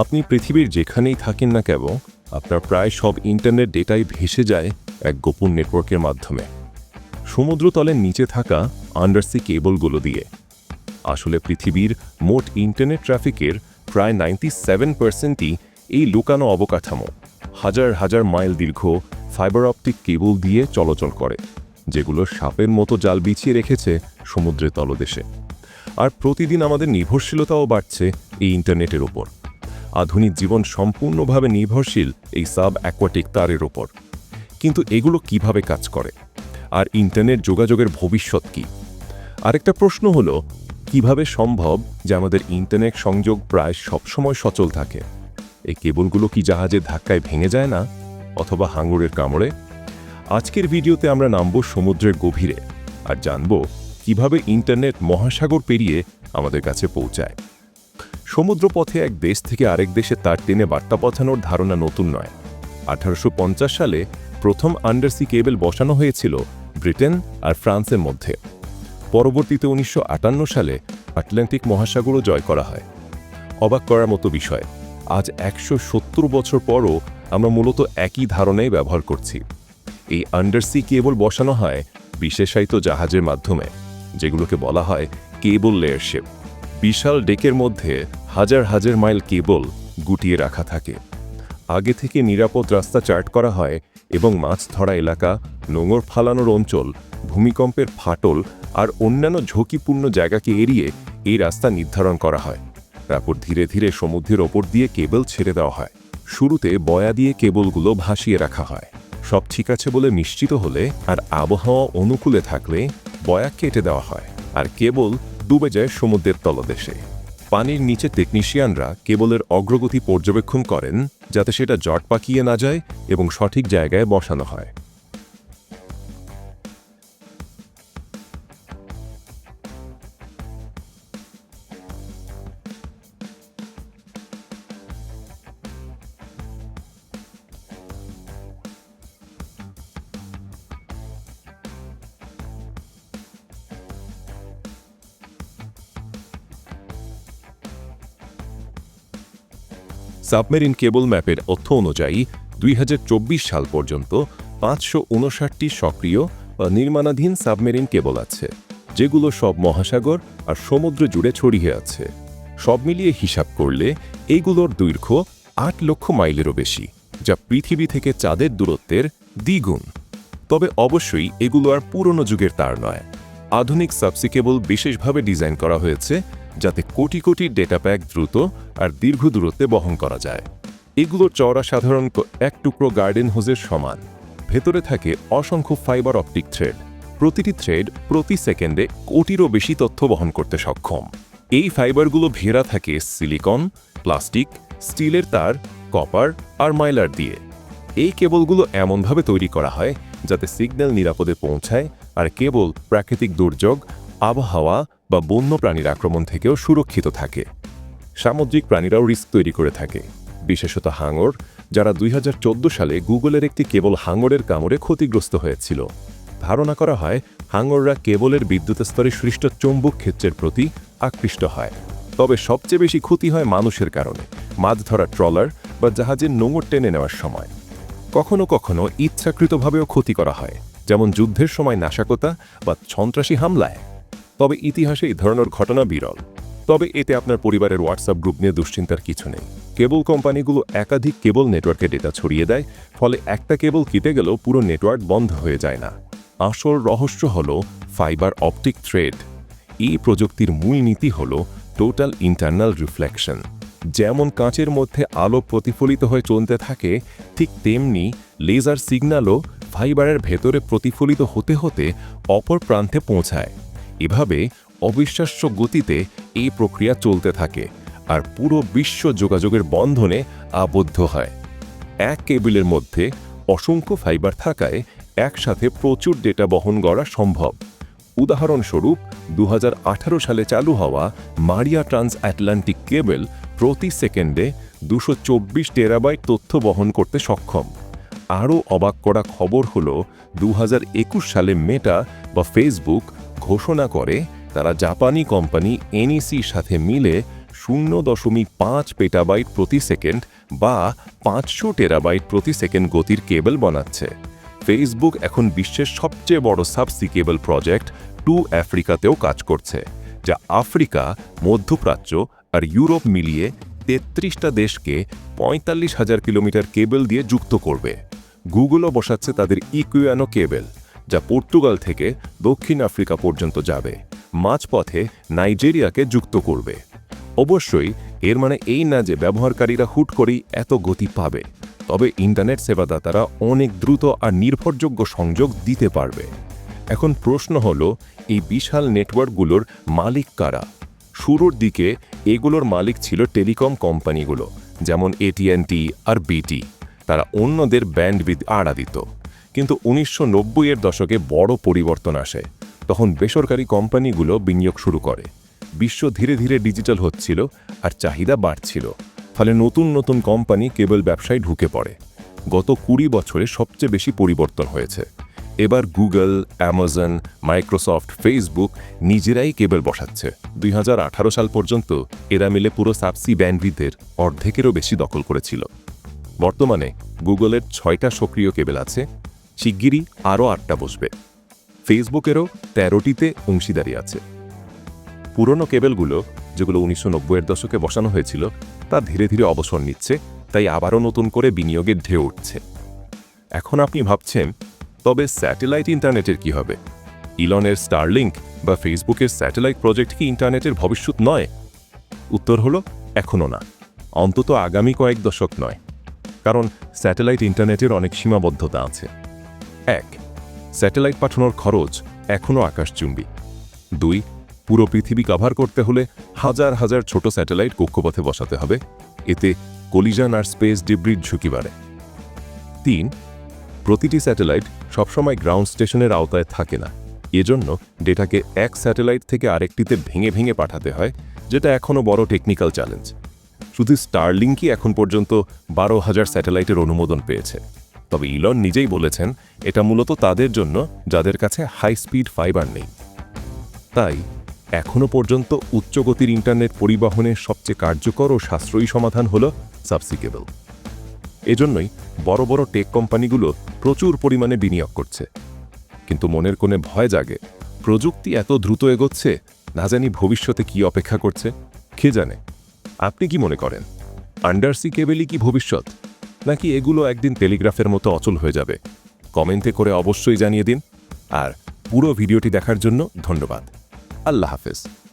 আপনি পৃথিবীর যেখানেই থাকেন না কেন, আপনার প্রায় সব ইন্টারনেট ডেটাই ভেসে যায় এক গোপন নেটওয়ার্কের মাধ্যমে। সমুদ্রতলের নিচে থাকা আন্ডারসি কেবলগুলো দিয়ে। আসলে পৃথিবীর মোট ইন্টারনেট ট্রাফিকের প্রায় নাইনটি সেভেন পার্সেন্টই এই লুকানো অবকাঠামো, হাজার হাজার মাইল দীর্ঘ ফাইবার অপটিক কেবল দিয়ে চলাচল করে, যেগুলো সাপের মতো জাল বিছিয়ে রেখেছে সমুদ্রের তলদেশে। আর প্রতিদিন আমাদের নির্ভরশীলতাও বাড়ছে এই ইন্টারনেটের ওপর। আধুনিক জীবন সম্পূর্ণভাবে নির্ভরশীল এই সাব অ্যাকোয়াটিক তারের ওপর। কিন্তু এগুলো কীভাবে কাজ করে? আর ইন্টারনেট যোগাযোগের ভবিষ্যৎ কী? আরেকটা প্রশ্ন হলো, কীভাবে সম্ভব যে আমাদের ইন্টারনেট সংযোগ প্রায় সবসময় সচল থাকে? এই কেবলগুলো কি জাহাজের ধাক্কায় ভেঙে যায় না? অথবা হাঙ্গরের কামড়ে? আজকের ভিডিওতে আমরা নামব সমুদ্রের গভীরে আর জানব কীভাবে ইন্টারনেট মহাসাগর পেরিয়ে আমাদের কাছে পৌঁছায়। সমুদ্রপথে এক দেশ থেকে আরেক দেশে তার টেনে বার্তা পৌঁছানোর ধারণা নতুন নয়। আঠারোশো সালে প্রথম আন্ডারসি কেবল বসানো হয়েছিল ব্রিটেন আর ফ্রান্সের মধ্যে। পরবর্তীতে উনিশশো আটান্ন সালে আটলান্টিক মহাসাগরও জয় করা হয়। অবাক করার মতো বিষয়, আজ একশো সত্তর বছর পরও আমরা মূলত একই ধারণাই ব্যবহার করছি। এই আন্ডারসি কেবল বসানো হয় বিশেষায়িত জাহাজের মাধ্যমে, যেগুলোকে বলা হয় কেবল লেয়ারশিপ বিশাল ডেকের মধ্যে হাজার হাজার মাইল কেবল গুটিয়ে রাখা থাকে। আগে থেকে নিরাপদ রাস্তা চার্ট করা হয় এবং মাছ ধরা এলাকা, নোঙর ফালানোর অঞ্চল, ভূমিকম্পের ফাটল আর অন্যান্য ঝুঁকিপূর্ণ জায়গাকে এড়িয়ে এই রাস্তা নির্ধারণ করা হয়। তারপর ধীরে ধীরে সমুদ্রের ওপর দিয়ে কেবল ছেড়ে দেওয়া হয়। শুরুতে বয়া দিয়ে কেবলগুলো ভাসিয়ে রাখা হয়। সব ঠিক আছে বলে নিশ্চিত হলে আর আবহাওয়া অনুকূলে থাকলে বয়া কেটে দেওয়া হয়। আর কেবল ডুবে যায় সমুদ্রের তলদেশে। পানির নিচে টেকনিশিয়ানরা কেবলের অগ্রগতি পর্যবেক্ষণ করেন, যাতে সেটা জট পাকিয়ে না যায় এবং সঠিক জায়গায় বসানো হয়। সাবমেরিন কেবল ম্যাপের তথ্য অনুযায়ী দুই হাজার চব্বিশ সাল পর্যন্ত পাঁচশো উনষাটটি সক্রিয় বা নির্মাণাধীন সাবমেরিন কেবল আছে, যেগুলো সব মহাসাগর আর সমুদ্র জুড়ে ছড়িয়ে আছে। সব মিলিয়ে হিসাব করলে এইগুলোর দৈর্ঘ্য আট লক্ষ মাইলেরও বেশি, যা পৃথিবী থেকে চাঁদের দূরত্বের দ্বিগুণ। তবে অবশ্যই এগুলো আর পুরনো যুগের তার নয়। আধুনিক সাবসি কেবল বিশেষভাবে ডিজাইন করা হয়েছে যাতে কোটি কোটি ডেটা প্যাক দ্রুত আর দীর্ঘ দূরত্বে বহন করা যায়। এগুলোর চওড়া সাধারণত এক টুকরো গার্ডেন হোজের সমান। ভেতরে থাকে অসংখ্য ফাইবার অপটিক থ্রেড প্রতিটি থ্রেড প্রতি সেকেন্ডে কোটিরও বেশি তথ্য বহন করতে সক্ষম। এই ফাইবারগুলো ঘেরা থাকে সিলিকন প্লাস্টিক স্টিলের তার কপার আর মাইলার দিয়ে। এই কেবলগুলো এমনভাবে তৈরি করা হয় যাতে সিগন্যাল নিরাপদে পৌঁছায় আর কেবল প্রাকৃতিক দুর্যোগ, আবহাওয়া বা বন্য প্রাণীর আক্রমণ থেকেও সুরক্ষিত থাকে। সামুদ্রিক প্রাণীরাও রিস্ক তৈরি করে থাকে। বিশেষত হাঙর, যারা দুই হাজার চোদ্দ সালে গুগলের একটি কেবল হাঙরের কামড়ে ক্ষতিগ্রস্ত হয়েছিল। ধারণা করা হয়, হাঙররা কেবলের বিদ্যুৎ স্তরে সৃষ্ট চৌম্বক ক্ষেত্রের প্রতি আকৃষ্ট হয়। তবে সবচেয়ে বেশি ক্ষতি হয় মানুষের কারণে, মাছ ধরা ট্রলার বা জাহাজের নোঙর টেনে নেওয়ার সময়। কখনো কখনো ইচ্ছাকৃতভাবেও ক্ষতি করা হয়, যেমন যুদ্ধের সময় নাশকতা বা সন্ত্রাসী হামলায়। তবে ইতিহাসে এই ধরনের ঘটনা বিরল। তবে এতে আপনার পরিবারের হোয়াটসঅ্যাপ গ্রুপ নিয়ে দুশ্চিন্তার কিছু নেই। কেবল কোম্পানিগুলো একাধিক কেবল নেটওয়ার্কে ডেটা ছড়িয়ে দেয়, ফলে একটা কেবল কেটে গেলেও পুরো নেটওয়ার্ক বন্ধ হয়ে যায় না। আসল রহস্য হল ফাইবার অপটিক থ্রেড এই প্রযুক্তির মূল নীতি হল টোটাল ইন্টারনাল রিফ্লেকশন যেমন কাঁচের মধ্যে আলো প্রতিফলিত হয়ে চলতে থাকে, ঠিক তেমনি লেজার সিগন্যালও ফাইবারের ভেতরে প্রতিফলিত হতে হতে অপর প্রান্তে পৌঁছায়। এভাবে অবিশ্বাস্য গতিতে এই প্রক্রিয়া চলতে থাকে আর পুরো বিশ্ব যোগাযোগের বন্ধনে আবদ্ধ হয়। এক কেবিলের মধ্যে অসংখ্য ফাইবার থাকায় একসাথে প্রচুর ডেটা বহন করা সম্ভব। উদাহরণস্বরূপ দু হাজার আঠারো সালে চালু হওয়া মারিয়া ট্রান্স আটলান্টিক কেবল প্রতি সেকেন্ডে দুশো চব্বিশ টেরাবাইট তথ্য বহন করতে সক্ষম। আরও অবাক করা খবর হল দু হাজার একুশ সালে মেটা বা ফেসবুক ঘোষণা করে, তারা জাপানি কোম্পানি এনইসির সাথে মিলে শূন্য দশমিক পাঁচ পেটাবাইট প্রতি সেকেন্ড বা পাঁচশো টেরাবাইট প্রতি সেকেন্ড গতির কেবল বানাচ্ছে। ফেসবুক এখন বিশ্বের সবচেয়ে বড় সাবসি কেবল প্রজেক্ট টু আফ্রিকাতেও কাজ করছে, যা আফ্রিকা, মধ্যপ্রাচ্য আর ইউরোপ মিলিয়ে তেত্রিশটা দেশকে পঁয়তাল্লিশ হাজার কিলোমিটার কেবল দিয়ে যুক্ত করবে। গুগলও বসাচ্ছে তাদের ইকুয়ানো কেবল। যা পর্তুগাল থেকে দক্ষিণ আফ্রিকা পর্যন্ত যাবে, মাঝপথে নাইজেরিয়াকে যুক্ত করবে। অবশ্যই, এর মানে এই না যে ব্যবহারকারীরা হুট করেই এত গতি পাবে, তবে ইন্টারনেট সেবাদাতারা অনেক দ্রুত আর নির্ভরযোগ্য সংযোগ দিতে পারবে। এখন প্রশ্ন হল, এই বিশাল নেটওয়ার্কগুলোর মালিক কারা? শুরুর দিকে এগুলোর মালিক ছিল টেলিকম কোম্পানিগুলো, যেমন এটিএনটি আর বিটি তারা অন্যদের ব্যান্ডবিদ আড়া দিত। কিন্তু উনিশশো এর দশকে বড় পরিবর্তন আসে। তখন বেসরকারি কোম্পানিগুলো বিনিয়োগ শুরু করে। বিশ্ব ধীরে ধীরে ডিজিটাল হচ্ছিল আর চাহিদা বাড়ছিল। ফলে নতুন নতুন কোম্পানি কেবল ব্যবসায় ঢুকে পড়ে। গত কুড়ি বছরে সবচেয়ে বেশি পরিবর্তন হয়েছে। এবার গুগল, অ্যামাজন, মাইক্রোসফট, ফেসবুক নিজেরাই কেবল বসাচ্ছে। দুই হাজার আঠারো সাল পর্যন্ত এরা মিলে পুরো সাবসি ব্যান্ডউইথের অর্ধেকেরও বেশি দখল করেছিল। বর্তমানে গুগলের ছয়টা সক্রিয় কেবল আছে শিগগিরই আরও আটটা বসবে। ফেসবুকেরও তেরোটিতে অংশীদারি আছে। পুরনো কেবেলগুলো, যেগুলো উনিশশো নব্বইয়ের দশকে বসানো হয়েছিল, তা ধীরে ধীরে অবসর নিচ্ছে, তাই আবারও নতুন করে বিনিয়োগের ঢেউ উঠছে। এখন আপনি ভাবছেন, তবে স্যাটেলাইট ইন্টারনেটের কি হবে? ইলনের স্টারলিংক বা ফেসবুকের স্যাটেলাইট প্রজেক্ট কি ইন্টারনেটের ভবিষ্যৎ নয়? উত্তর হলো, এখনও না। অন্তত আগামী কয়েক দশক নয়। কারণ স্যাটেলাইট ইন্টারনেটের অনেক সীমাবদ্ধতা আছে। এক, স্যাটেলাইট পাঠানোর খরচ এখনও আকাশচুম্বী। দুই, পুরো পৃথিবী কভার করতে হলে হাজার হাজার ছোট স্যাটেলাইট কক্ষপথে বসাতে হবে। এতে কলিজান আর স্পেস ডিব্রির ঝুঁকি বাড়ে। তিন, প্রতিটি স্যাটেলাইট সবসময় গ্রাউন্ড স্টেশনের আওতায় থাকে না। এজন্য ডেটাকে এক স্যাটেলাইট থেকে আরেকটিতে ভেঙে ভেঙে পাঠাতে হয়, যেটা এখনও বড় টেকনিক্যাল চ্যালেঞ্জ শুধু স্টারলিংকই এখন পর্যন্ত বারো হাজার স্যাটেলাইটের অনুমোদন পেয়েছে। তবে ইলন নিজেই বলেছেন, এটা মূলত তাদের জন্য, যাদের কাছে হাই স্পিড ফাইবার নেই। তাই এখনও পর্যন্ত উচ্চগতির ইন্টারনেট পরিবহনের সবচেয়ে কার্যকর ও সাশ্রয়ী সমাধান হল সাবসিকেবল এজন্যই বড় বড় টেক কোম্পানিগুলো প্রচুর পরিমাণে বিনিয়োগ করছে। কিন্তু মনের কোণে ভয় জাগে, প্রযুক্তি এত দ্রুত এগোচ্ছে, না জানি ভবিষ্যতে কি অপেক্ষা করছে, কে জানে? আপনি কি মনে করেন? আন্ডারসি কেবেলই কি ভবিষ্যৎ? নাকি এগুলো একদিন টেলিগ্রাফের মতো অচল হয়ে যাবে? কমেন্টে করে অবশ্যই জানিয়ে দিন। আর পুরো ভিডিওটি দেখার জন্য ধন্যবাদ। আল্লাহ হাফেজ।